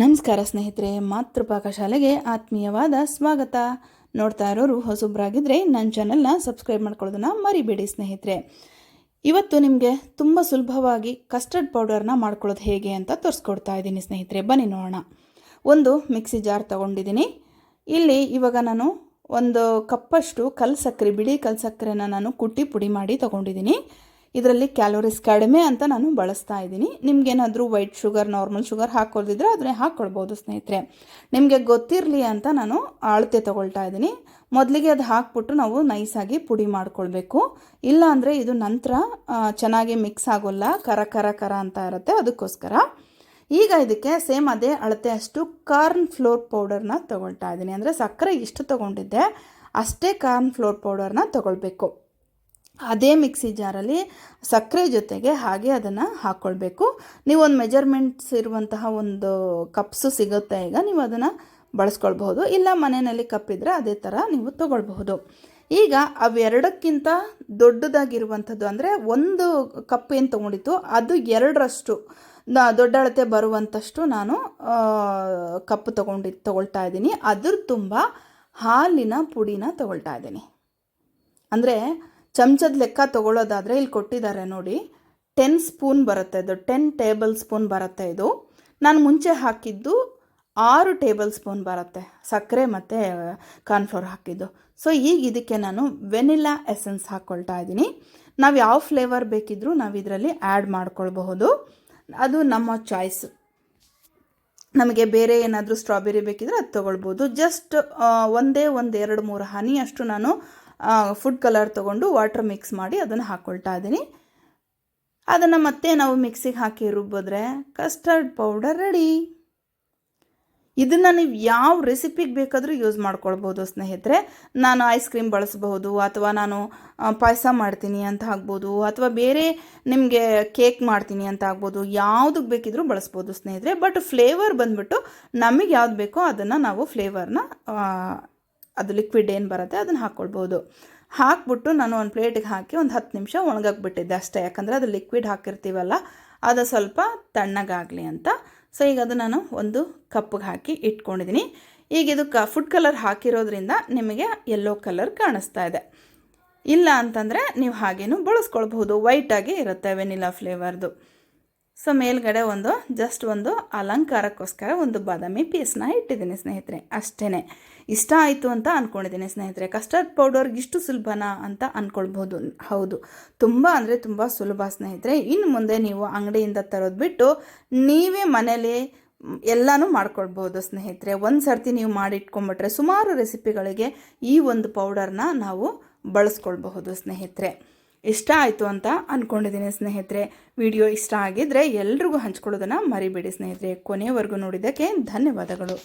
ನಮಸ್ಕಾರ ಸ್ನೇಹಿತರೆ ಮಾತೃಪಾಕ ಶಾಲೆಗೆ ಆತ್ಮೀಯವಾದ ಸ್ವಾಗತ. ನೋಡ್ತಾ ಇರೋರು ಹೊಸಬ್ರಾಗಿದ್ದರೆ ನನ್ನ ಚಾನಲ್ನ ಸಬ್ಸ್ಕ್ರೈಬ್ ಮಾಡ್ಕೊಳ್ಳೋದನ್ನ ಮರಿಬೇಡಿ ಸ್ನೇಹಿತರೆ. ಇವತ್ತು ನಿಮಗೆ ತುಂಬ ಸುಲಭವಾಗಿ ಕಸ್ಟರ್ಡ್ ಪೌಡರ್ನ ಮಾಡ್ಕೊಳ್ಳೋದು ಹೇಗೆ ಅಂತ ತೋರಿಸ್ಕೊಡ್ತಾ ಇದ್ದೀನಿ ಸ್ನೇಹಿತರೆ. ಬನ್ನಿ ನೋಡೋಣ. ಒಂದು ಮಿಕ್ಸಿ ಜಾರ್ ತಗೊಂಡಿದ್ದೀನಿ. ಇಲ್ಲಿ ಇವಾಗ ನಾನು ಒಂದು ಕಪ್ಪಷ್ಟು ಕಲ್ ಸಕ್ಕರೆ, ಬಿಳಿ ಕಲ್ ಸಕ್ಕರೆನ ನಾನು ಕುಟ್ಟಿ ಪುಡಿ ಮಾಡಿ ತೊಗೊಂಡಿದ್ದೀನಿ. ಇದರಲ್ಲಿ ಕ್ಯಾಲೋರೀಸ್ ಕಡಿಮೆ ಅಂತ ನಾನು ಬಳಸ್ತಾ ಇದ್ದೀನಿ. ನಿಮ್ಗೇನಾದರೂ ವೈಟ್ ಶುಗರ್ ನಾರ್ಮಲ್ ಶುಗರ್ ಹಾಕೊಳ್ದಿದ್ರೆ ಅದನ್ನೇ ಹಾಕ್ಕೊಳ್ಬೋದು ಸ್ನೇಹಿತರೆ. ನಿಮಗೆ ಗೊತ್ತಿರಲಿ ಅಂತ ನಾನು ಅಳತೆ ತೊಗೊಳ್ತಾ ಇದ್ದೀನಿ. ಮೊದಲಿಗೆ ಅದು ಹಾಕ್ಬಿಟ್ಟು ನಾವು ನೈಸಾಗಿ ಪುಡಿ ಮಾಡ್ಕೊಳ್ಬೇಕು. ಇಲ್ಲ ಅಂದರೆ ಇದು ನಂತರ ಚೆನ್ನಾಗಿ ಮಿಕ್ಸ್ ಆಗೋಲ್ಲ, ಕರ ಕರ ಕರ ಅಂತ ಇರುತ್ತೆ, ಅದಕ್ಕೋಸ್ಕರ. ಈಗ ಇದಕ್ಕೆ ಸೇಮ್ ಅದೇ ಅಳತೆ ಅಷ್ಟು ಕಾರ್ನ್ ಫ್ಲೋರ್ ಪೌಡರ್ನ ತೊಗೊಳ್ತಾ ಇದ್ದೀನಿ. ಅಂದರೆ ಸಕ್ಕರೆ ಇಷ್ಟು ತೊಗೊಂಡಿದ್ದೆ, ಅಷ್ಟೇ ಕಾರ್ನ್ ಫ್ಲೋರ್ ಪೌಡರ್ನ ತೊಗೊಳ್ಬೇಕು. ಅದೇ ಮಿಕ್ಸಿ ಜಾರಲ್ಲಿ ಸಕ್ಕರೆ ಜೊತೆಗೆ ಹಾಗೆ ಅದನ್ನು ಹಾಕ್ಕೊಳ್ಬೇಕು. ನೀವು ಒಂದು ಮೆಜರ್ಮೆಂಟ್ಸ್ ಇರುವಂತಹ ಒಂದು ಕಪ್ಸು ಸಿಗುತ್ತೆ ಈಗ, ನೀವು ಅದನ್ನು ಬಳಸ್ಕೊಳ್ಬಹುದು. ಇಲ್ಲ ಮನೆಯಲ್ಲಿ ಕಪ್ಪಿದ್ರೆ ಅದೇ ಥರ ನೀವು ತಗೊಳ್ಬಹುದು. ಈಗ ಅವೆರಡಕ್ಕಿಂತ ದೊಡ್ಡದಾಗಿರುವಂಥದ್ದು ಅಂದರೆ ಒಂದು ಕಪ್ ಏನು ತೊಗೊಂಡಿತ್ತು, ಅದು ಎರಡರಷ್ಟು ದೊಡ್ಡ ಅಳತೆ ಬರುವಂಥಷ್ಟು ನಾನು ಕಪ್ ತೊಗೊಂಡಿ, ತಗೊಳ್ತಾ ಇದ್ದೀನಿ. ಅದ್ರ ತುಂಬ ಹಾಲಿನ ಪುಡಿನ ತಗೊಳ್ತಾ ಇದ್ದೀನಿ. ಅಂದರೆ ಚಮಚದ ಲೆಕ್ಕ ತೊಗೊಳ್ಳೋದಾದರೆ ಇಲ್ಲಿ ಕೊಟ್ಟಿದ್ದಾರೆ ನೋಡಿ. ಟೆನ್ ಸ್ಪೂನ್ ಬರುತ್ತೆ ಇದು. ಟೆನ್ ಟೇಬಲ್ ಸ್ಪೂನ್ ಬರುತ್ತೆ ಇದು. ನಾನು ಮುಂಚೆ ಹಾಕಿದ್ದು ಆರು ಟೇಬಲ್ ಸ್ಪೂನ್ ಬರುತ್ತೆ. ಸಕ್ಕರೆ ಮತ್ತು ಕಾರ್ನ್ಫ್ಲೋರ್ ಹಾಕಿದ್ದು. ಸೊ ಈಗ ಇದಕ್ಕೆ ನಾನು ವೆನಿಲಾ ಎಸೆನ್ಸ್ ಹಾಕ್ಕೊಳ್ತಾ ಇದ್ದೀನಿ. ನಾವು ಯಾವ ಫ್ಲೇವರ್ ಬೇಕಿದ್ರೂ ನಾವು ಇದರಲ್ಲಿ ಆ್ಯಡ್ ಮಾಡ್ಕೊಳ್ಬಹುದು. ಅದು ನಮ್ಮ ಚಾಯ್ಸ್ ನಮಗೆ ಬೇರೆ ಏನಾದರೂ ಸ್ಟ್ರಾಬೆರಿ ಬೇಕಿದ್ರೆ ಅದು ತೊಗೊಳ್ಬೋದು ಜಸ್ಟ್ ಒಂದೇ ಒಂದು ಎರಡು ಮೂರು ಹನಿ ಅಷ್ಟು ನಾನು ಫುಡ್ ಕಲರ್ ತೊಗೊಂಡು ವಾಟ್ರ್ ಮಿಕ್ಸ್ ಮಾಡಿ ಅದನ್ನು ಹಾಕ್ಕೊಳ್ತಾ ಇದ್ದೀನಿ. ಅದನ್ನು ಮತ್ತೆ ನಾವು ಮಿಕ್ಸಿಗೆ ಹಾಕಿ ರುಬ್ಬಿದ್ರೆ ಕಸ್ಟರ್ಡ್ ಪೌಡರ್ ರೆಡಿ ಇದನ್ನು ನೀವು ಯಾವ ರೆಸಿಪಿಗೆ ಬೇಕಾದರೂ ಯೂಸ್ ಮಾಡ್ಕೊಳ್ಬೋದು ಸ್ನೇಹಿತರೆ. ನಾನು ಐಸ್ ಕ್ರೀಮ್ ಬಳಸಬಹುದು ಅಥವಾ ನಾನು ಪಾಯಸ ಮಾಡ್ತೀನಿ ಅಂತ ಆಗ್ಬೋದು ಅಥವಾ ಬೇರೆ ನಿಮಗೆ ಕೇಕ್ ಮಾಡ್ತೀನಿ ಅಂತ ಆಗ್ಬೋದು ಯಾವುದಕ್ಕೆ ಬೇಕಿದ್ರೂ ಬಳಸ್ಬೋದು ಸ್ನೇಹಿತರೆ. ಬಟ್ ಫ್ಲೇವರ್ ಬಂದುಬಿಟ್ಟು ನಮಗೆ ಯಾವ್ದು ಬೇಕೋ ಅದನ್ನು ನಾವು ಫ್ಲೇವರ್ನ ಅದು ಲಿಕ್ವಿಡ್ ಏನು ಬರುತ್ತೆ ಅದನ್ನು ಹಾಕ್ಕೊಳ್ಬೋದು ಹಾಕ್ಬಿಟ್ಟು ನಾನು ಒಂದು ಪ್ಲೇಟಿಗೆ ಹಾಕಿ ಒಂದು ಹತ್ತು ನಿಮಿಷ ಒಣಗಾಕ್ಬಿಟ್ಟಿದ್ದೆ ಅಷ್ಟೇ. ಯಾಕಂದರೆ ಅದು ಲಿಕ್ವಿಡ್ ಹಾಕಿರ್ತೀವಲ್ಲ, ಅದು ಸ್ವಲ್ಪ ತಣ್ಣಗಾಗಲಿ ಅಂತ. ಸೊ ಈಗ ಅದು ನಾನು ಒಂದು ಕಪ್ಪಿಗೆ ಹಾಕಿ ಇಟ್ಕೊಂಡಿದ್ದೀನಿ ಈಗ ಇದು ಕ ಫುಡ್ ಕಲರ್ ಹಾಕಿರೋದ್ರಿಂದ ನಿಮಗೆ ಯೆಲ್ಲೋ ಕಲರ್ ಕಾಣಿಸ್ತಾ ಇದೆ. ಇಲ್ಲ ಅಂತಂದರೆ ನೀವು ಹಾಗೇನು ಬಳಸ್ಕೊಳ್ಬಹುದು. ವೈಟಾಗಿ ಇರುತ್ತೆ ವೆನಿಲಾ ಫ್ಲೇವರ್ದು ಸೊ ಮೇಲ್ಗಡೆ ಒಂದು ಜಸ್ಟ್ ಒಂದು ಅಲಂಕಾರಕ್ಕೋಸ್ಕರ ಒಂದು ಬಾದಾಮಿ ಪೀಸ್ನ ಇಟ್ಟಿದ್ದೀನಿ ಸ್ನೇಹಿತರೆ ಅಷ್ಟೇ ಇಷ್ಟ ಆಯಿತು ಅಂತ ಅಂದ್ಕೊಂಡಿದ್ದೀನಿ ಸ್ನೇಹಿತರೆ. ಕಸ್ಟರ್ಡ್ ಪೌಡರ್ಗೆ ಇಷ್ಟು ಸುಲಭನಾ ಅಂತ ಅಂದ್ಕೊಳ್ಬೋದು ಹೌದು, ತುಂಬ ಅಂದರೆ ತುಂಬ ಸುಲಭ ಸ್ನೇಹಿತರೆ. ಇನ್ನು ಮುಂದೆ ನೀವು ಅಂಗಡಿಯಿಂದ ತರೋದು ಬಿಟ್ಟು ನೀವೇ ಮನೇಲಿ ಎಲ್ಲನೂ ಮಾಡ್ಕೊಳ್ಬೋದು ಸ್ನೇಹಿತರೆ. ಒಂದು ಸರ್ತಿ ನೀವು ಮಾಡಿಟ್ಕೊಂಬಿಟ್ರೆ ಸುಮಾರು ರೆಸಿಪಿಗಳಿಗೆ ಈ ಒಂದು ಪೌಡರ್ನ ನಾವು ಬಳಸ್ಕೊಳ್ಬಹುದು ಸ್ನೇಹಿತರೆ. ಇಷ್ಟ ಆಯಿತು ಅಂತ ಅಂದ್ಕೊಂಡಿದ್ದೀನಿ ಸ್ನೇಹಿತರೆ. ವಿಡಿಯೋ ಇಷ್ಟ ಆಗಿದ್ದರೆ ಎಲ್ರಿಗೂ ಹಂಚ್ಕೊಳ್ಳೋದನ್ನು ಮರಿಬೇಡಿ ಸ್ನೇಹಿತರೆ. ಕೊನೆಯವರೆಗೂ ನೋಡಿದ್ದಕ್ಕೆ ಧನ್ಯವಾದಗಳು.